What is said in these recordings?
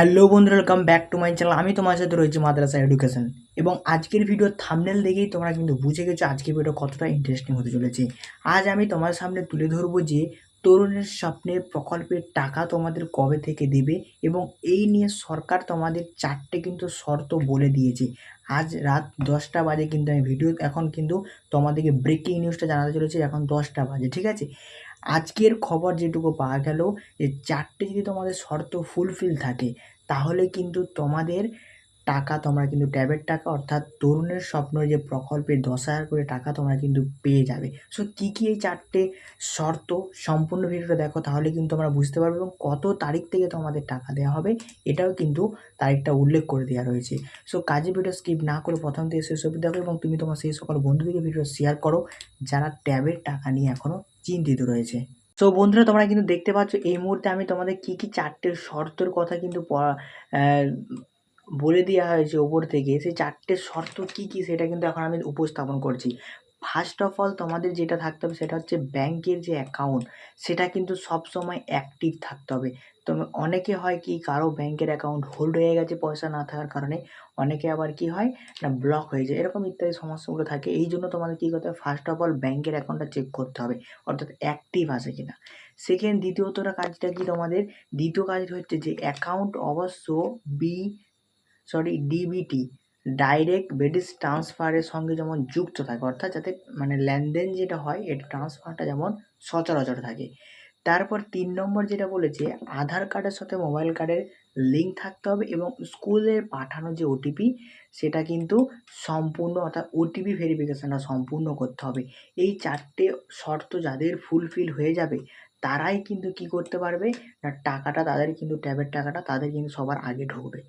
Hello বন্ধুরা welcome back to my channel আমি তোমার সাথে রয়েছি মাদ্রাসা এডুকেশন এবং আজকের ভিডিও থামনেল দেখেই তোমরা কিন্তু বুঝে গেছো আজকের ভিডিও কতটা ইন্টারেস্টিং হতে চলেছে। আজ আমি তোমার সামনে তুলে ধরবো যে তরুণের স্বপ্নের প্রকল্পের টাকা তোমাদের কবে থেকে দেবে এবং এই নিয়ে সরকার তোমাদের চারটে কিন্তু শর্ত বলে দিয়েছে। আজ রাত দশটা বাজে কিন্তু আমি ভিডিও এখন কিন্তু তোমাদেরকে ব্রেকিং নিউজটা জানাতে চলেছে এখন দশটা বাজে, ঠিক আছে? আজকের খবর যেটুকু পাওয়া গেল যে, চারটে যদি তোমাদের শর্ত ফুলফিল থাকে, তাহলে কিন্তু তোমাদের টাকা তোমরা কিন্তু ট্যাবের টাকা অর্থাৎ তরুণের স্বপ্ন যে, প্রকল্পে দশ হাজার করে টাকা তোমরা কিন্তু পেয়ে যাবে। সো কী কী এই চারটে শর্ত সম্পূর্ণ ভিডিওটা দেখো, তাহলে কিন্তু তোমরা বুঝতে পারবে এবং কত তারিখ থেকে তোমাদের টাকা দেওয়া হবে, এটাও কিন্তু তারিখটা উল্লেখ করে দেওয়া রয়েছে। সো কাজে ভিডিও স্কিপ না করে প্রথম থেকে শেষ অবধি দেখো এবং তুমি তোমার সেই সকল বন্ধুদেরকে ভিডিও শেয়ার করো, যারা ট্যাবের টাকা নিয়ে এখনও চিন্তিত রয়েছে। তো বন্ধুরা, তোমরা কিন্তু দেখতে পাচ্ছ এই মুহূর্তে আমি তোমাদের কি কি চারটে শর্তের কথা কিন্তু বলে দেওয়া হয়েছে ওপর থেকে। সেই চারটে শর্ত কি কি সেটা কিন্তু এখন আমি উপস্থাপন করছি। ফার্স্ট অফ অল তোমাদের যেটা থাকতে হবে সেটা হচ্ছে ব্যাংকের যে অ্যাকাউন্ট সেটা কিন্তু সব সময় অ্যাক্টিভ থাকতে হবে। তো অনেকে হয় কি, কারও ব্যাংকের অ্যাকাউন্ট হোল্ড হয়ে গেছে পয়সা না থাকার কারণে, অনেকে আবার কি হয় না ব্লক হয়ে যায়, এরকম ইত্যাদি সমস্যাগুলো থাকে। এই জন্য তোমাদের কী করতে হবে? ফার্স্ট অফ অল ব্যাংকের অ্যাকাউন্টটা চেক করতে হবে, অর্থাৎ অ্যাক্টিভ আছে কিনা। সেকেন্ড দ্বিতীয়তটা কাজটা কি তোমাদের? দ্বিতীয় কাজ হচ্ছে যে অ্যাকাউন্ট অবশ্য বি সরি ডিবিটি ডাইরেক্ট বেডিস ট্রান্সফারের সঙ্গে যেমন যুক্ত থাকে, অর্থাৎ যাতে মানে লেনদেন যেটা হয় এটা ট্রান্সফারটা যেমন সচরাচর থাকে। তারপর তিন নম্বর যেটা বলেছে, আধার কার্ডের সাথে মোবাইল কার্ডের লিঙ্ক থাকতে হবে এবং স্কুলের পাঠানো যে ওটিপি সেটা কিন্তু সম্পূর্ণ, অর্থাৎ ওটিপি ভেরিফিকেশানটা সম্পূর্ণ করতে হবে। এই চারটে শর্ত যাদের ফুলফিল হয়ে যাবে, তারাই কিন্তু কি করতে পারবে? না, টাকাটা তাদের কিন্তু ট্যাবের টাকাটা তাদের কিন্তু সবার আগে ঢুকবে।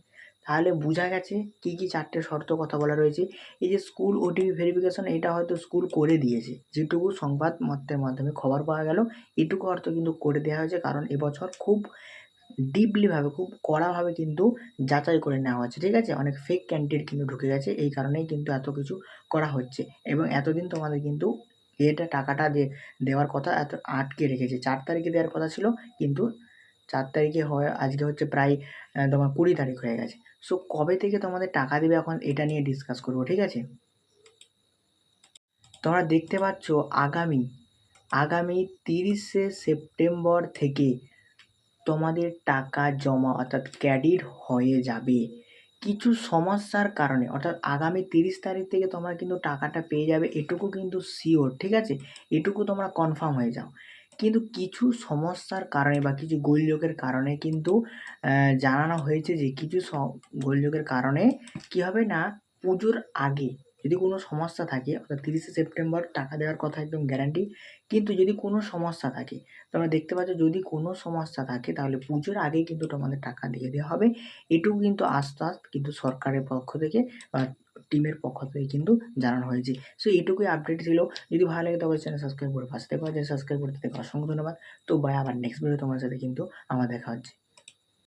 তাহলে বোঝা গেছে কী কী চারটে শর্ত কথা বলা রয়েছে। এই যে স্কুল ওটিপি ভেরিফিকেশন এটা হয়তো স্কুল করে দিয়েছে। যেটুকু সংবাদ মাধ্যমের মাধ্যমে খবর পাওয়া গেল, এটুকু অর্থ কিন্তু করে দেওয়া হয়েছে, কারণ এবছর খুব ডিপলিভাবে খুব কড়াভাবে কিন্তু যাচাই করে নেওয়া হচ্ছে ঠিক আছে? অনেক ফেক ক্যান্ডিডেট কিন্তু ঢুকে গেছে, এই কারণেই কিন্তু এত কিছু করা হচ্ছে। এবং এতদিন তোমাদের কিন্তু এটা টাকাটা যে দেওয়ার কথা এত আটকে রেখেছে। চার তারিখে দেওয়ার কথা ছিল, কিন্তু চার তারিখে হয়, আজকে হচ্ছে প্রায় তোমার কুড়ি তারিখ হয়ে গেছে। সো কবে থেকে তোমাদের টাকা দেবে এখন এটা নিয়ে ডিসকাস করব, ঠিক আছে? তোমরা দেখতে পাচ্ছ আগামী আগামী তিরিশে সেপ্টেম্বর থেকে তোমাদের টাকা জমা অর্থাৎ ক্রেডিট হয়ে যাবে। কিছু সমস্যার কারণে, অর্থাৎ আগামী তিরিশ তারিখ থেকে তোমরা কিন্তু টাকাটা পেয়ে যাবে, এটুকু কিন্তু শিওর ঠিক আছে? এটুকু তোমরা কনফার্ম হয়ে যাও। কিন্তু কিছু সমস্যার কারণে বা কিছু গোলযোগের কারণে কিন্তু জানানো হয়েছে যে কিছু গোলযোগের কারণে কি হবে না, পুজোর আগে যদি কোনো সমস্যা থাকে, অর্থাৎ তিরিশে সেপ্টেম্বর টাকা দেওয়ার কথা একদম গ্যারান্টি কিন্তু যদি কোনো সমস্যা থাকে, তোমরা দেখতে পাচ্ছ যদি কোনো সমস্যা থাকে, তাহলে পুজোর আগে কিন্তু তোমাদের টাকা দিয়ে দেওয়া হবে। এটুকু কিন্তু আস্তে আস্তে কিন্তু সরকারের পক্ষ থেকে বা টিমের পক্ষ থেকে কিন্তু জানানো হয়েছে। সো এটুকুই আপডেট ছিল। যদি ভালো লাগে তবে চ্যানেল সাবস্ক্রাইব করে পাশে থেকে সাবস্ক্রাইব করতে থেকে অসংখ্য ধন্যবাদ। তো বাই আবার নেক্সট ভিডিও তোমার সাথে কিন্তু আমার দেখা হচ্ছে।